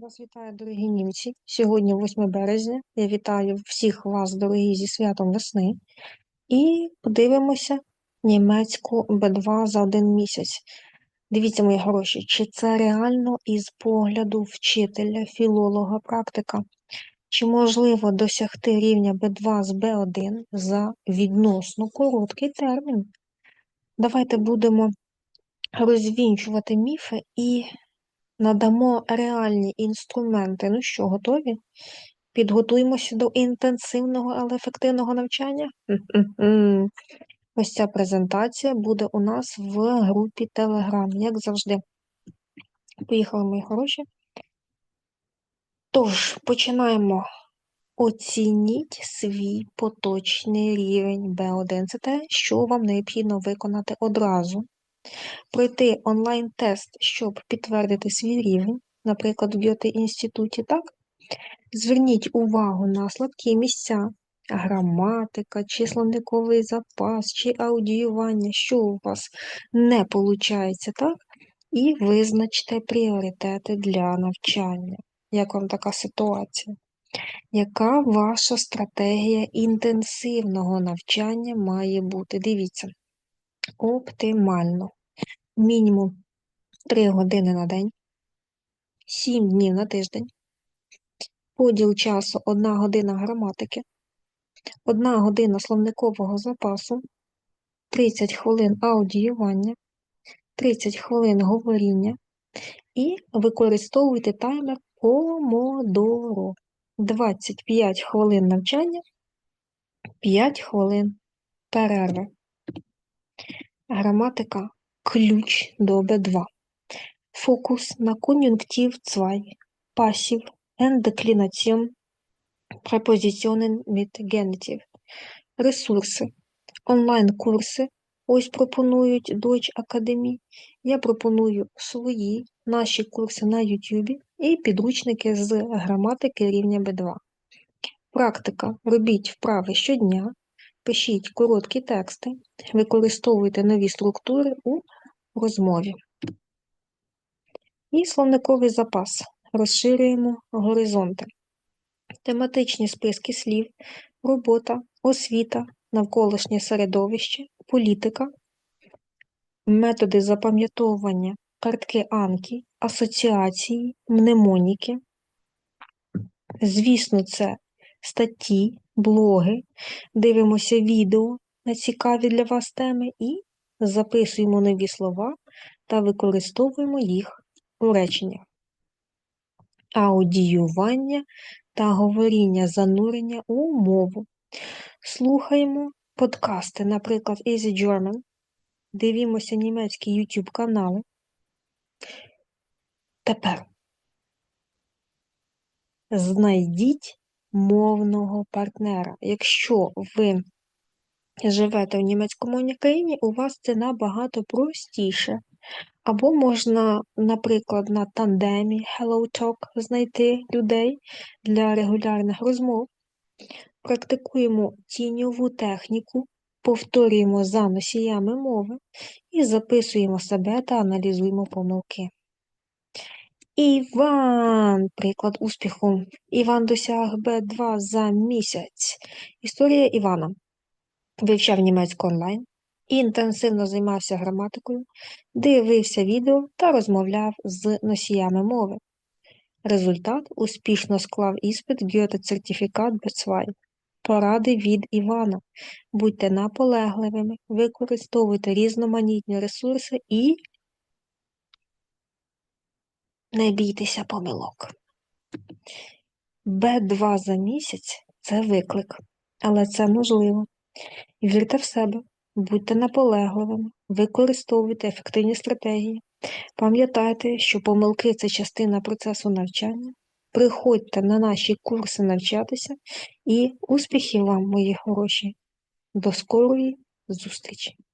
Вас вітаю, дорогі німці. Сьогодні 8 березня. Я вітаю всіх вас, дорогі, зі святом весни. І подивимося німецьку Б2 за один місяць. Дивіться, мої гроші, чи це реально із погляду вчителя, філолога, практика? Чи можливо досягти рівня Б2 з Б1 за відносно короткий термін? Давайте будемо розвінчувати міфи і надамо реальні інструменти. Ну що, готові? Підготуємося до інтенсивного, але ефективного навчання? Ось ця презентація буде у нас в групі Telegram, як завжди. Поїхали, мої хороші. Тож, починаємо. Оцініть свій поточний рівень B1. Це те, що вам необхідно виконати одразу. Пройти онлайн-тест, щоб підтвердити свій рівень, наприклад, в Гьоте-інституті, так? Зверніть увагу на слабкі місця, граматика, чи словниковий запас, чи аудіювання, що у вас не виходить, так? І визначте пріоритети для навчання. Як вам така ситуація? Яка ваша стратегія інтенсивного навчання має бути? Дивіться, оптимально. Мінімум 3 години на день, 7 днів на тиждень, поділ часу 1 година граматики, 1 година словникового запасу, 30 хвилин аудіювання, 30 хвилин говоріння і використовуйте таймер Помодоро. 25 хвилин навчання, 5 хвилин перерви. Граматика ключ до Б2. Фокус на кон'юнктив 2, пасів, ендеклінаціон, препозиціонен mit Genitiv. Ресурси. Онлайн-курси. Ось пропонують Deutsch Academy. Я пропоную свої, наші курси на YouTube і підручники з граматики рівня B2. Практика. Робіть вправи щодня, пишіть короткі тексти, використовуйте нові структури у розмові. І словниковий запас. Розширюємо горизонти. Тематичні списки слів, робота, освіта, навколишнє середовище, політика, методи запам'ятовування, картки Анкі, асоціації, мнемоніки. Звісно, це статті, блоги, дивимося відео на цікаві для вас теми і записуємо нові слова та використовуємо їх у реченнях. Аудіювання та говоріння занурення у мову. Слухаємо подкасти, наприклад, Easy German, дивімося німецькі YouTube канали. Тепер знайдіть мовного партнера. Якщо ви живете в німецькомовній країні, у вас це набагато простіше. Або можна, наприклад, на тандемі HelloTalk знайти людей для регулярних розмов. Практикуємо тіньову техніку, повторюємо за носіями мови і записуємо себе та аналізуємо помилки. Іван, приклад успіху. Іван досяг Б2 за місяць. Історія Івана. Вивчав німецьку онлайн, інтенсивно займався граматикою, дивився відео та розмовляв з носіями мови. Результат успішно склав іспит Goethe-сертифікат B2. Поради від Івана. Будьте наполегливими, використовуйте різноманітні ресурси і не бійтеся помилок. Б2 за місяць це виклик, але це можливо. Вірте в себе, будьте наполегливими, використовуйте ефективні стратегії. Пам'ятайте, що помилки це частина процесу навчання. Приходьте на наші курси навчатися і успіхів вам, мої хороші. До скорої зустрічі!